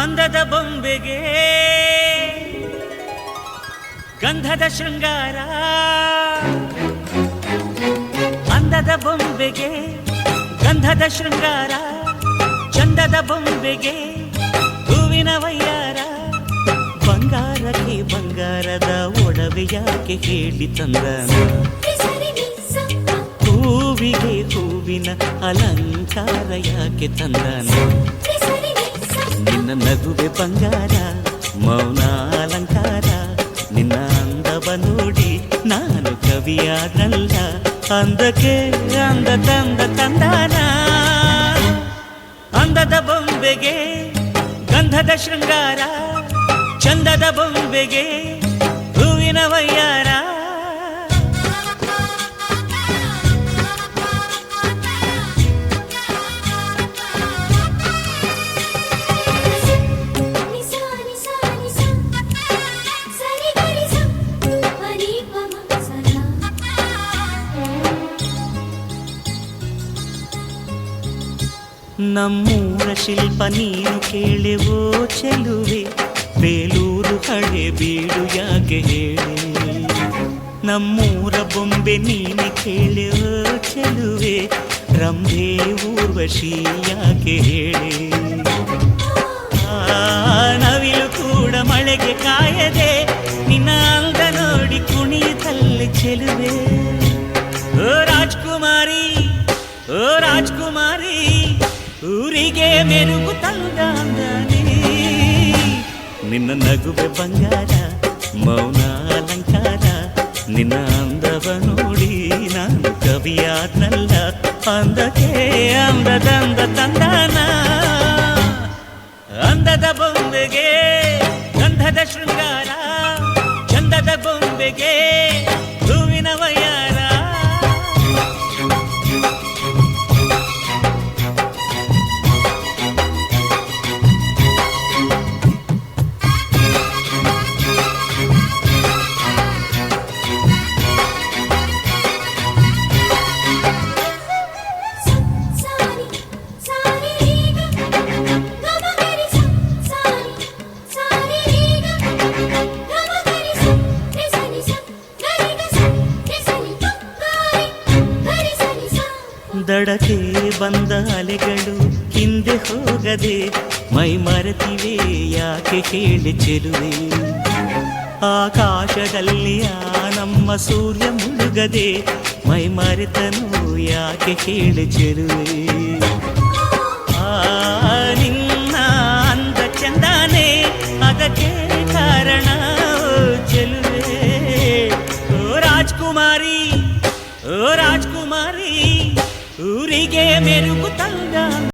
ಅಂದದ ಬೊಂಬೆಗೆ. ಗಂಧದ ಶೃಂಗಾರ. ಅಂದದ ಬೊಂಬೆಗೆ, ಗಂಧದ ಶೃಂಗಾರ. ಚಂದದ ಬೊಂಬೆಗೆ, ಹೂವಿನ ವಯ್ಯಾರ ಬಂಗಾರಕ್ಕೆ ಬಂಗಾರದ ಒಡವೆಯಾಕೆ ಹೇಳಿ ತಂದನ? ಹೂವಿಗೆ ಹೂವಿನ ಅಲಂಕಾರ ಯಾಕೆ ತಂದನ? ನಿನ್ನ ನಗುವೆ ಬಂಗಾರ, ಮೌನ ಅಲಂಕಾರ. ನಿನ್ನ ಅಂದವ ನೋಡಿ ನಾನು ಕವಿಯಾದ್ರಲ್ಲ ಅಂದಕ್ಕೆ ಅಂದ ತಂದ ತಂದಾನ. ಅಂದದ ಬೊಂಬೆಗೆ ಗಂಧದ ಶೃಂಗಾರ, ಚಂದದ ಬೊಂಬೆಗೆ ಹೂವಿನ ವಯ್ಯಾರ ನಮ್ಮೂರ ಶಿಲ್ಪ ನೀನು ಕೇಳೆವೋ ಚೆಲುವೆ ಬೇಲೂರು ಹಳೆ ಬೀಡು ಯಾಕೆ ಹೇಳೆ ನಮ್ಮೂರ ಬೊಂಬೆ ನೀನು ಕೇಳೆವೋ ಚೆಲುವೆ ರಂಭೆ ಊರ್ವಶಿ ಯಾಕೆ ಹೇಳೆ ಆ, ನವಿಲು ಕೂಡ ಮಳೆಗೆ ಕಾಯದೆ ನಿನ್ನ ಅಂದ ನೋಡಿ ಕುಣಿಯುತ್ತಲ್ಲಿ ಚೆಲುವೆ ಓ ರಾಜ್ಕುಮಾರಿ ಓ ರಾಜ್ಕುಮಾರಿ ಊರಿಗೆ ಮೆರುಗು ತಂದ ಅಂದಾನೆ ನಿನ್ನ ನಗುವೆ ಬಂಗಾರ, ಮೌನ ಅಲಂಕಾರ. ನಿನ್ನ ಅಂದವ ನೋಡಿ ನಾನು ಕವಿಯಾದ್ನಲ್ಲ. ಅಂದಕ್ಕೆ ಅಂದದಂದ ತಂದಾನ. ಅಂದದ ಬೊಂಬೆಗೆ ದಡಕ್ಕೆ ಬಂದ ಅಲೆಗಳು ಹಿಂದೆ ಹೋಗದೆ ಮೈ ಮರೆತಿವೆ ಯಾಕೆ ಕೇಳಿ ಚೆಲುವೆ ಆಕಾಶದಲ್ಲಿ ಆ ನಮ್ಮ ಸೂರ್ಯ ಮುಳುಗದೆ ಮೈ ಮರೆತನು ಯಾಕೆ ಕೇಳಿ ಚೆಲುವೆ ಆ ನಿನ್ನ ಅಂದ ಚಂದಾನೆ ಅದಕ್ಕೆ ಕಾರಣ ಓ ಚೆಲುವೆ ಓ ರಾಜ್ಕುಮಾರಿ ಓ ರಾಜ್ಕುಮಾರಿ తిరిగే